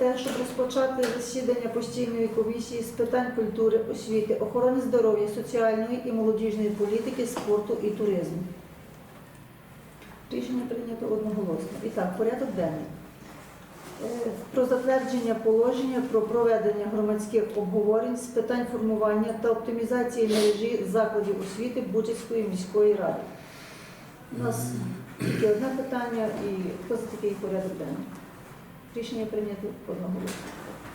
те, щоб розпочати засідання постійної комісії з питань культури, освіти, охорони здоров'я, соціальної і молодіжної політики, спорту і туризму. Рішення прийнято одноголосно. І так, порядок денний. Е, Про затвердження положення про проведення громадських обговорень з питань формування та оптимізації мережі закладів освіти Бучицької міської ради. У нас тільки одне питання і хто такий порядок денний? Рішення прийнято одноголосно.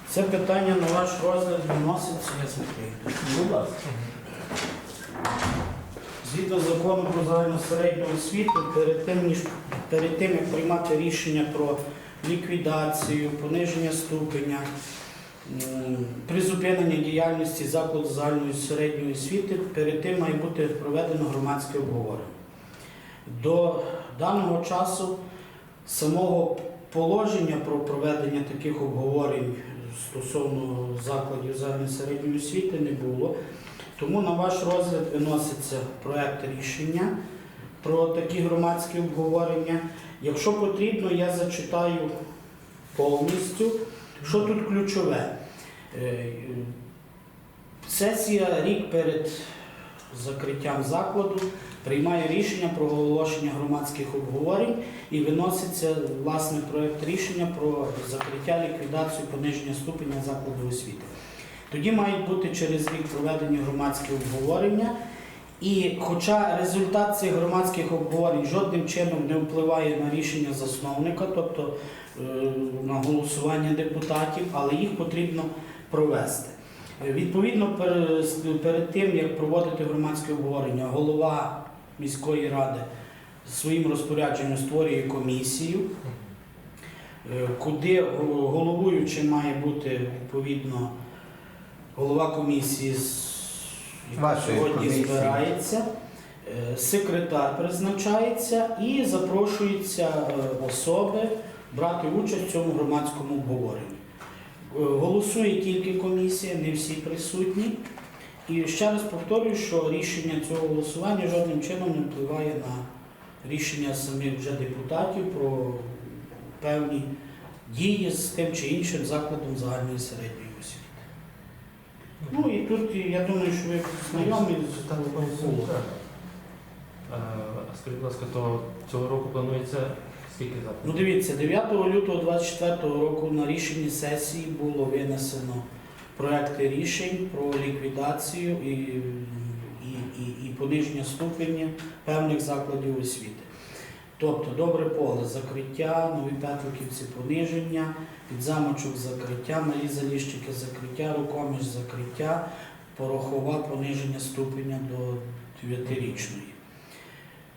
Це питання на ваш розгляд виноситься, я. Будь ласка. Згідно закону про загальну середню освіту, перед тим, ніж перед тим, як приймати рішення про ліквідацію, пониження ступеня, призупинення діяльності закладу загальної середньої освіти, перед тим має бути проведено громадське обговорення. До даного часу самого положення про проведення таких обговорень стосовно закладів загальної середньої освіти не було. Тому на ваш розгляд виноситься проект рішення про такі громадські обговорення. Якщо потрібно, я зачитаю повністю, що тут ключове. Е, Сесія рік перед закриттям закладу приймає рішення про оголошення громадських обговорень і виноситься власне проект рішення про закриття, ліквідацію, пониження ступеня закладу освіти. Тоді мають бути через рік проведені громадські обговорення. І хоча результат цих громадських обговорень жодним чином не впливає на рішення засновника, тобто е, на голосування депутатів, але їх потрібно провести. Відповідно, перед тим як проводити громадське обговорення, голова міської ради своїм розпорядженням створює комісію, е, куди го- головуючим має бути відповідно голова комісії, яка сьогодні збирається, е, секретар призначається і запрошуються е, особи брати участь в цьому громадському обговоренні. Голосує тільки комісія, не всі присутні. І ще раз повторюю, що рішення цього голосування жодним чином не впливає на рішення самих вже депутатів про певні дії з тим чи іншим закладом загальної середньої освіти. Ну і тут я думаю, що ви знайомі з. Е, А скажіть, будь ласка, то цього року планується скільки Ну дивіться, 9 лютого 2024 року на рішенні сесії було винесено проекти рішень про ліквідацію і, і, і, і пониження ступеня певних закладів освіти. Тобто Добре поле закриття, нові Петриківці пониження, підзамочок закриття, малі заліщики закриття, рукоміж закриття, порохова пониження ступеня до 9-річної.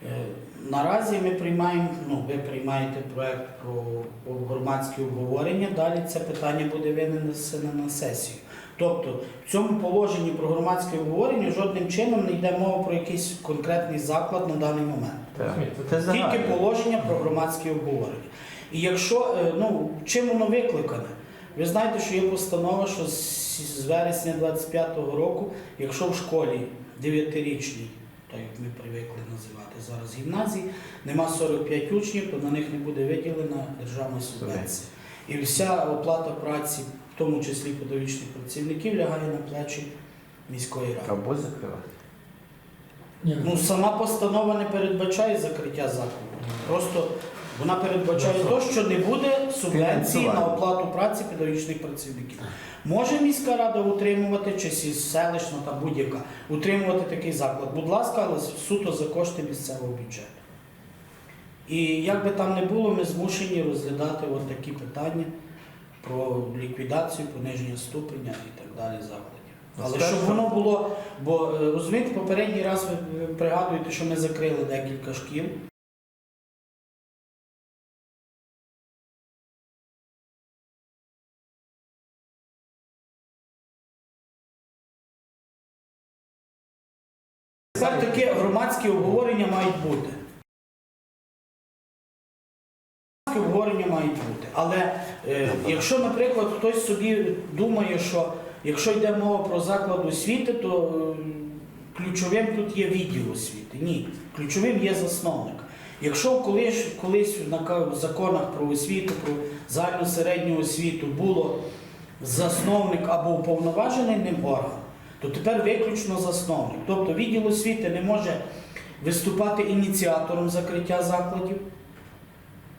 Е, Наразі ми приймаємо, ну ви приймаєте проект про громадське обговорення. Далі це питання буде винесено на сесію. Тобто в цьому положенні про громадське обговорення жодним чином не йде мова про якийсь конкретний заклад на даний момент. Так. Це Тільки положення про громадське обговорення. І якщо е, ну чим воно викликане? Ви знаєте, що є постанова, що з з вересня 25-го року, якщо в школі 9-річній, так як ми привикли називати зараз гімназії, нема 45 учнів, то на них не буде виділена державна субвенція. І вся оплата праці, в тому числі педагогічних працівників, лягає на плечі міської ради. Або закривати. Ну, сама постанова не передбачає закриття закладу. Просто вона передбачає те, що не буде субвенції на оплату праці педагогічних працівників. Може міська рада утримувати, чи селищна та будь-яка утримувати такий заклад. Будь ласка, але суто за кошти місцевого бюджету. І як би там не було, ми змушені розглядати от такі питання про ліквідацію, пониження ступеня і так далі закладів. Але щоб воно було, бо е, розумієте, попередній раз ви, пригадуєте, що ми закрили декілька шкіл. Тепер таке громадські обговорення мають бути. Бути. Але е, якщо, наприклад, хтось собі думає, що якщо йде мова про заклад освіти, то е, ключовим тут є відділ освіти. Ні, ключовим є засновник. Якщо колись, колись в законах про освіту, про загальну середню освіту було засновник або уповноважений ним орган, то тепер виключно засновник. Тобто відділ освіти не може виступати ініціатором закриття закладів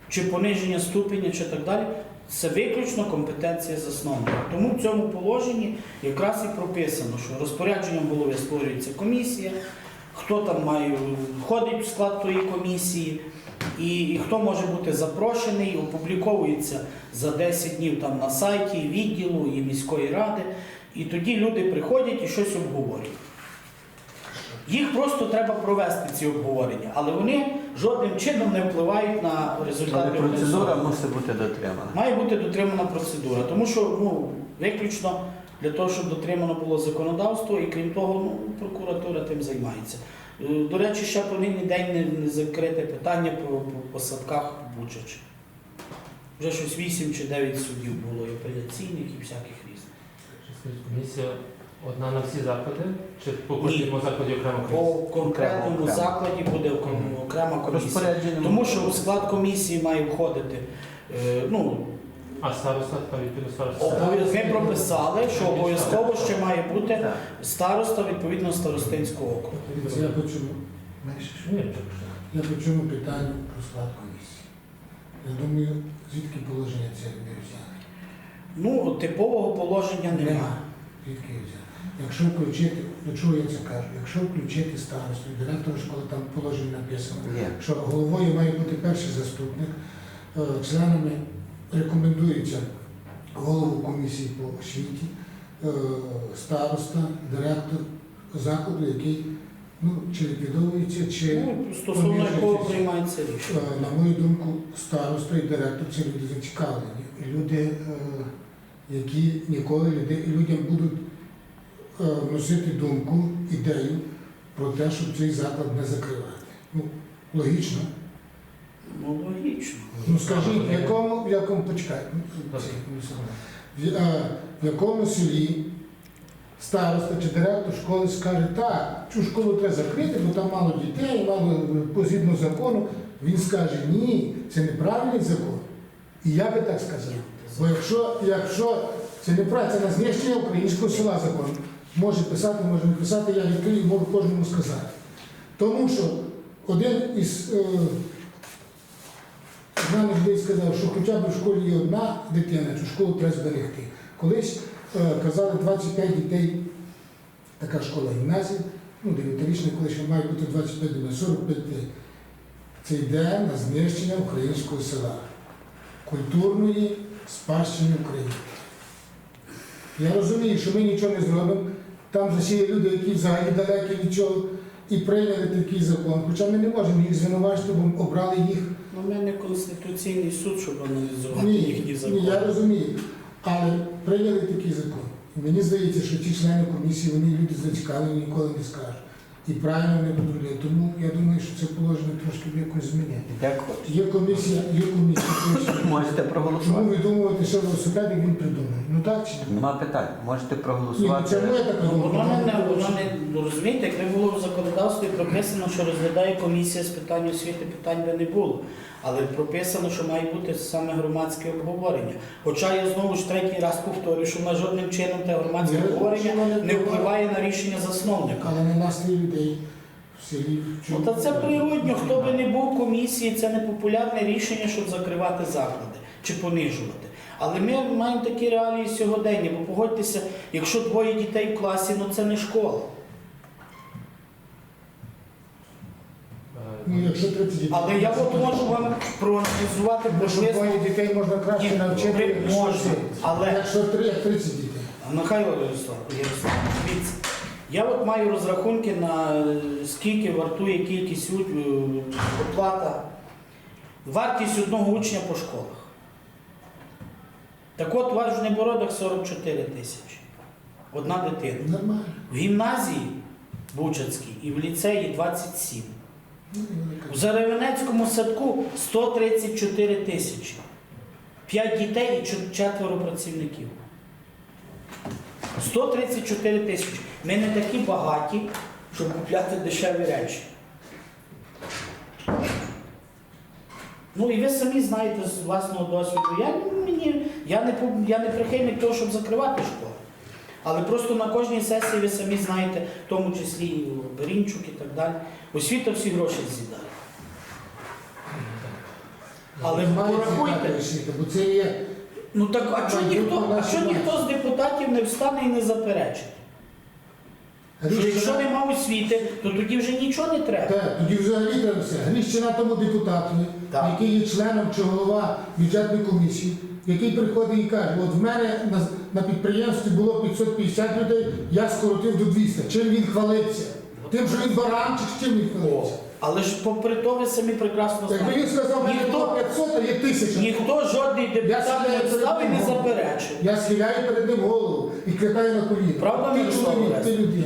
чи пониження ступеня, чи так далі. Це виключно компетенція засновника. Тому в цьому положенні якраз і прописано, що розпорядженням голови створюється комісія, хто там має входить в склад тої комісії, і, і хто може бути запрошений, опубліковується за 10 днів там на сайті відділу і міської ради. І тоді люди приходять і щось обговорюють. Їх просто треба провести ці обговорення, але вони жодним чином не впливають на Але результати процедура голосування. мусить бути дотримана. Має бути дотримана процедура, тому що ну, виключно для того, щоб дотримано було законодавство, і крім того, ну, прокуратура тим займається. Е, До речі, ще по нині день не, не закрите питання по, по, по садках в Бучачі. Вже щось 8 чи 9 судів було і апеляційних, і всяких різних. Комісія одна на всі заклади? Чи по кожному закладі окремо По комісія? конкретному Окремо. закладі буде окремо- окрема комісія. Розпорядження. Тому що у склад комісії має входити. е, ну, А староста, там відповідно староста? обов'яз- ми прописали, що обов'язково ще має бути Так. староста відповідно старостинського округу. Я почув. Ні, я почув питання про склад комісії. Я думаю, звідки положення не взяли? Ну, типового положення немає. Взяли? Якщо включити, до чого я це кажу? Якщо включити старосту, директора школи, там положення написано, Є. що головою має бути перший заступник, е, членами рекомендується голову комісії по освіті, е, староста, директор закладу, який ну, чи ліквідовується, чи Ну, стосовно якого приймається рішення. Е, На мою думку, староста і директор це люди зацікавлені. Люди, які ніколи люди, людям будуть е, вносити думку, ідею про те, щоб цей заклад не закривати. Ну, логічно. Ну, логічно. Ну скажіть, в якому, в якому почекай, Так. це, секунду. в, е, в якому селі староста чи директор школи скаже, так, цю школу треба закрити, бо там мало дітей, мало е, закону. Він скаже, ні, це неправильний закон. І я би так сказав. Бо якщо, якщо це неправильно, це на знищення українського села закон. Може писати, може не писати, я відкрию, можу кожному сказати. Тому що один із е, знаних людей сказав, що хоча б в школі є одна дитина, цю школу треба зберегти. Колись е, казали 25 дітей, така школа гімназія, ну, 9-річна, коли ще має бути 25 дітей, 45 дітей. Це йде на знищення українського села, культурної спадщини України. Я розумію, що ми нічого не зробимо. Там засіє люди, які взагалі далекі від цього, і прийняли такий закон. Хоча ми не можемо їх звинувачити, бо обрали їх Ну, ми не конституційний суд, щоб аналізувати ні, їхні ні, я розумію. Але прийняли такий закон. Мені здається, що ті члени комісії, вони люди зацікавлені, ніколи не скажуть. І правильно не будуть робити. Тому я думаю, що це положення трошки якось змінити. Дякую. Є комісія, є комісія. Можете проголосувати. ви думаєте, що велосипедик він придумав? Ну так чи ні? Нема питань. Можете Ні, ну проголосувати. це моя така Ну, думка. Воно не, Тому воно не ну, розумієте, якби було в законодавстві прописано, що розглядає комісія з питань освіти, питань би не було. Але прописано, що має бути саме громадське обговорення. Хоча я знову ж третій раз повторюю, що на жодним чином те громадське Ні, обговорення воно не не впливає на рішення засновника. Але на настрій людей в селі. Ну, та це природньо, хто би не був в комісії, це не популярне рішення, щоб закривати заклади чи понижувати. Але ми маємо такі реалії сьогодення, бо погодьтеся, якщо двоє дітей в класі, ну це не школа. Ну, якщо 30 дітей. Але я от можу вам проаналізувати Бо що приблизно. двоє дітей можна краще Ні, навчити, при- ніж можна, але- Якщо три, як 30 дітей. Михайло Ярослав, Ярослав, дивіться, я от маю розрахунки на е, скільки вартує кількість е, оплата, вартість одного учня по школах. Так от ваш Жнебородок 44 тисячі. Одна дитина. Нормально. В гімназії Бучацькій і в ліцеї 27. Ну, невелика. Заревенецькому садку 134 тисячі. П'ять дітей і четверо працівників. 134 тисячі. Ми не такі багаті, щоб купляти дешеві речі. Ну і ви самі знаєте з власного досвіду. Я, мені, я, не, я не прихильник того, щоб закривати школи. Але просто на кожній сесії ви самі знаєте, в тому числі і Берінчук і так далі. Освіта всі гроші з'їдає. Але порахуйте. бо це є Ну так а Майбутнє ніхто, а наші ніхто з депутатів не встане і не заперечить? Що якщо нема освіти, то тоді вже нічого не треба. так, тоді взагалі треба все. Гріщина тому депутату, Так. який є членом чи голова бюджетної комісії, який приходить і каже, от в мене на, на підприємстві було 550 людей, я скоротив до 200. Чим він хвалиться? Тим, що він баран, чи чим він О, хвалиться? але ж попри то ви самі прекрасно Якби знаєте. він сказав, мене Ніхто- 500, а є 1000. Ніхто жодний депутат не встав і не заперечив. Я схиляю перед ним голову і кликаю на коліна. Правда, ти Мирослав чоловік, ти людина.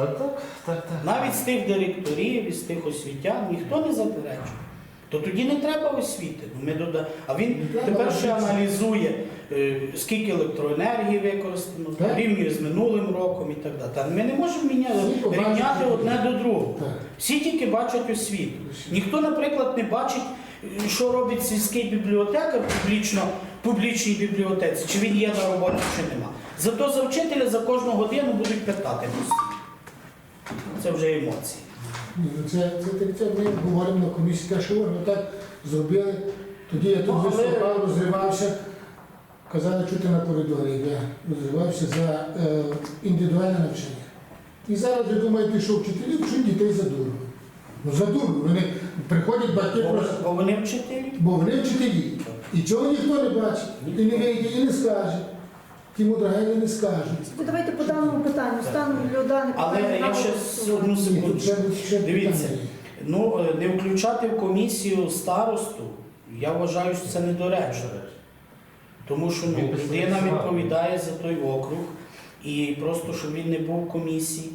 Так, так, так, так. Навіть з тих директорів, із тих освітян ніхто не заперечив. То тоді не треба освіти. Ми дода... А він тепер ще аналізує, е, скільки електроенергії використано, порівнює з минулим роком і так далі. Та ми не можемо міня- Всі побачать. рівняти одне до другого. Так. Всі тільки бачать освіту. Ніхто, наприклад, не бачить, е, що робить сільський бібліотекар публічно, публічній бібліотеці, чи він є на роботі, чи нема. Зато за вчителя за кожну годину будуть питати. Це вже емоції. Ні, ну це, це, це, це ми говоримо на комісії, те, що вони так зробили. Тоді я тут Ну, але- виступав, розривався. Казали чути на коридорі, я розривався за е, індивідуальне навчання. І зараз ви думаєте, що вчителі вчать дітей за дурно. Ну за дурно. Вони приходять батьки Бо, просто, бо вони вчителі. бо вони вчителі. І цього ніхто не бачить, і не вийде, і не скаже. Ті мудрагелі не скажуть. Ви Давайте по даному питанню. Стану людини. Але питання я ще одну секунду. Дивіться. Ну, е, не включати в комісію старосту, я вважаю, що це недоречно. Тому що ну, людина відповідає за той округ і просто щоб він не був в комісії.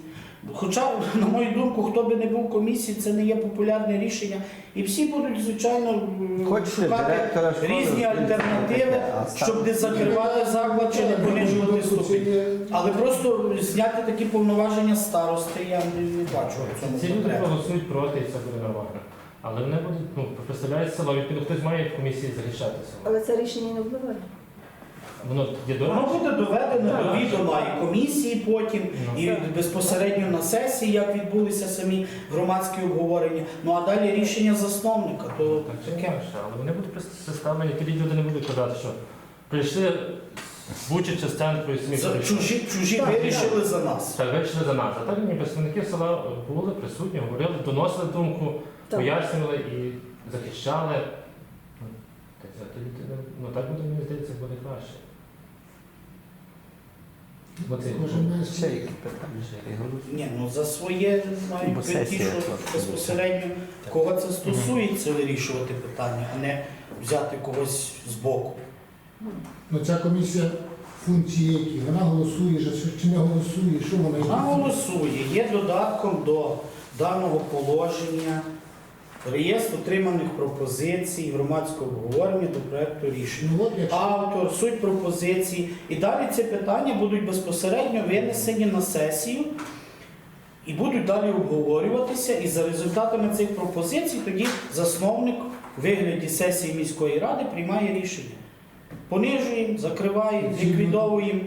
Хоча, на мою думку, хто би не був в комісії, це не є популярне рішення. І всі будуть, звичайно, Хочете шукати директора школи, різні альтернативи, щоб не закривати заклад чи не понижувати ступінь. Але просто зняти такі повноваження старости я не, не бачу в цьому Ці люди потреби. проголосують проти, і це буде нормально. Але вони будуть, ну, представляють село, відповідно, хтось має в комісії захищати село. Але це рішення не впливає. Воно є Воно буде доведено Так. до відома і комісії потім, Ну. і Так. безпосередньо на сесії, як відбулися самі громадські обговорення. Ну а далі рішення засновника. То Так, це таке. інакше, але вони будуть представлені, тоді люди не будуть казати, що прийшли з Бучича з центру і За- Чужі, чужі Так, вирішили за нас. Так, вийшли за нас. А так ні, представники села були присутні, говорили, доносили думку, Так. пояснювали і захищали. Ну, так, тоді Ну так буде, мені здається, буде краще. Бо це- Ще які питання? Ігор? Ні, ну за своє мають Бо ті, сесія що безпосередньо кого це стосується, вирішувати питання, а не взяти когось з боку. Ну, ця комісія функції які? Вона голосує, же, чи не голосує, що вона Вона голосує, є додатком до даного положення реєстр отриманих пропозицій громадського обговорення до проекту рішення. Ну Автор, суть пропозиції. І далі ці питання будуть безпосередньо винесені на сесію і будуть далі обговорюватися. І за результатами цих пропозицій тоді засновник у вигляді сесії міської ради приймає рішення. Понижуємо, закриваємо, ліквідовуємо.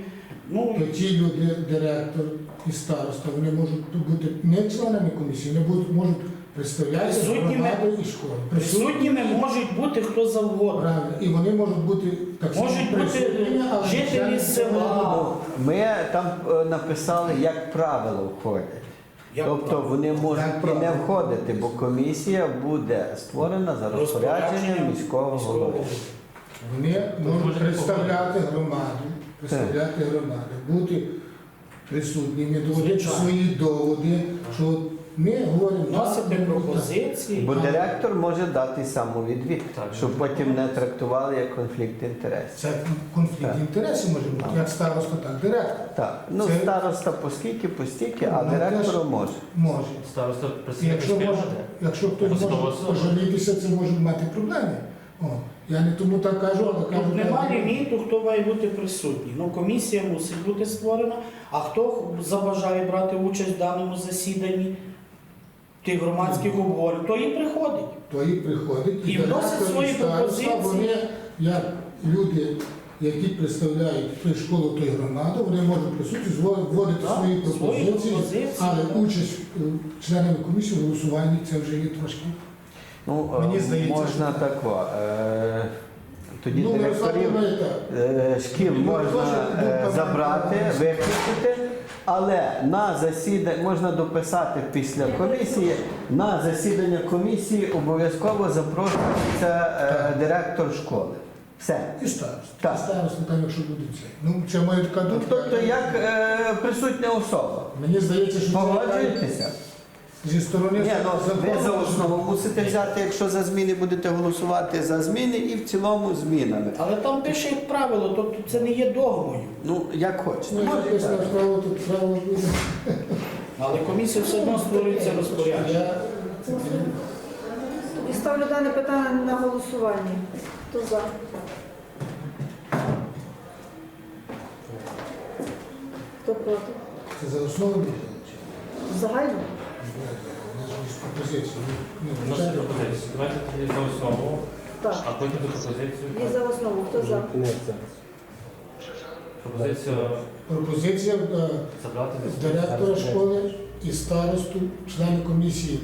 Ну, ті люди, директор і староста, вони можуть бути не членами комісії, вони можуть представляти Присутніми. громаду і школи. присутніми можуть бути хто завгодно. Правильно. І вони можуть бути так само Можуть бути присутніми, але жителі членами села. Ми там е, написали, як правило входять. Як Тобто правило. вони можуть Як і не правило. входити, бо комісія буде створена за розпорядженням міського голови. Вони можуть представляти громаду, представляти громаду, бути присутніми, доводити Звичайно. свої доводи, що ми говоримо Вносити пропозиції. Бо директор може дати самовідвід, щоб потім не трактували як конфлікт інтересів. Це конфлікт Так. інтересів може бути, як староста, так директор. Так, ну Це- староста поскільки, постільки, а Ну, директору теж- може. Може. Староста І Якщо, може, якщо хтось Посадова може особа. пожалітися, це може мати проблеми. О, я не тому так кажу, але кажу. Тут так. немає ліміту, хто має бути присутній. Ну, комісія мусить бути створена, а хто забажає брати участь в даному засіданні, тих громадських обговорень, то і приходить. то і приходить, І вносить свої пропозиції. Вони, як люди, які представляють ту школу, ту громаду, вони можуть присутні вводити Так, свої свої пропозиції, пропозиції, але участь е, членами комісії в голосуванні це вже є трошки. Ну, Мені е, здається, можна що- тако. е, Тоді Ну, директорів так. шкіл Ну, можна забрати, виключити, але на засідання можна дописати після комісії. На засідання комісії обов'язково запрошується е, директор школи. Все. І староста. Так. І староста там, якщо буде це. Ну, це моя така думка. Тобто як е, присутня особа. Мені здається, що це Погоджуєтеся? Зі сторони Ні, ну ви за основу мусите взяти, якщо за зміни будете голосувати за зміни і в цілому змінами. Але там пише як правило, тобто це не є догмою. Ну, як хочете. Ну, право, право буде. Але комісія все одно створюється розпорядження. Я І ставлю дане питання на голосування. Хто за? Хто проти? це за основу. Загально? Ну, це- пропозицію. Давайте тоді за основу, Так. а потім до пропозицію. І за основу. Хто за? Пропозиція Пропозиція е, забрати директора школи і старосту, члени комісії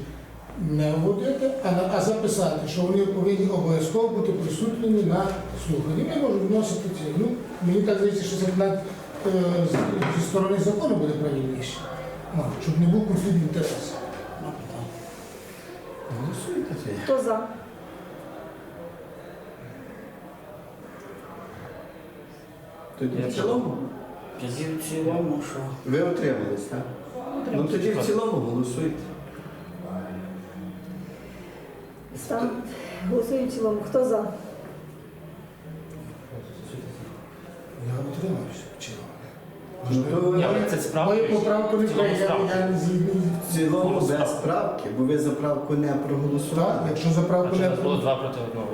не вводити, а, на- а записати, що вони повинні обов'язково бути присутніми на слуханні. Ми можемо вносити ці. Ну, мені так здається, що це навіть е, з- зі сторони закону буде правильніше, А, щоб не був конфлікт інтересів. Голосуйте. Хто за? Тоді в цілому. Тоді в цілому, що Ви отримались, так? Ну тоді в цілому голосуйте. Став. Голосуємо в цілому. Хто за? Я. Ну, то Ні, але це справа. Мою поправку не В цілому треба, справа. я не згідний. В цілому без правки, бо ви за правку не Так, проголосували. якщо за правку не нас було два проти одного?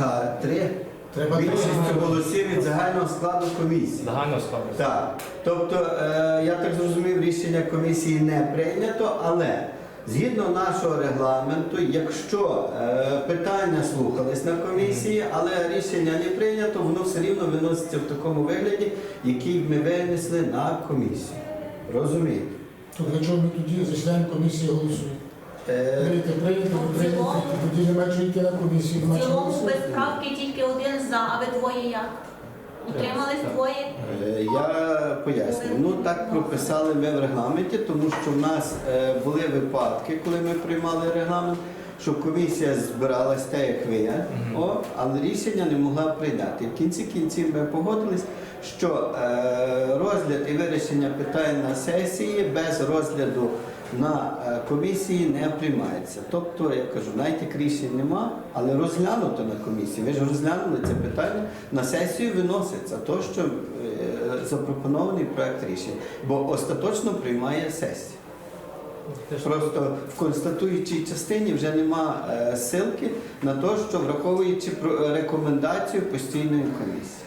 А три треба більшість голосів від загального складу комісії. Загально складно. Так. Тобто, е, я так зрозумів, рішення комісії не прийнято, але згідно нашого регламенту, якщо е, питання слухались на комісії, але рішення не прийнято, воно все рівно виноситься в такому вигляді, який ми винесли на комісію. Розумієте? То для чого ми тоді за член комісії голосуємо? Е, не прийняти, тоді немає що йти на комісію. В немає цілому без голосувати. правки тільки один за, а ви двоє як? Утримались двоє? Е, Я пояснюю. Ну так прописали ми в регламенті, тому що в нас е, були випадки, коли ми приймали регламент, що комісія збиралась те, як ви, о, але рішення не могла прийняти. В кінці кінців ми погодились, що е, розгляд і вирішення питань на сесії без розгляду на е, комісії не приймається. Тобто, я кажу, навіть як рішень нема, але розглянуто на комісії. Ви ж розглянули це питання на сесію виноситься то, що е, запропонований проект рішення, бо остаточно приймає сесія. Просто в констатуючій частині вже нема е, силки на те, що враховуючи рекомендацію постійної комісії.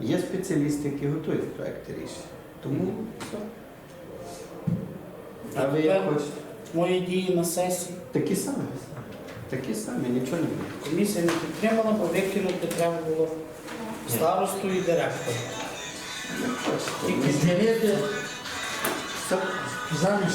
Є спеціалісти, які готують проекти рішення. Тому все. А ви як хочете? мої дії на сесії. Такі самі. Такі самі, нічого не буде. Комісія не підтримала, бо викинути треба було старосту і директора. Тільки Все. замість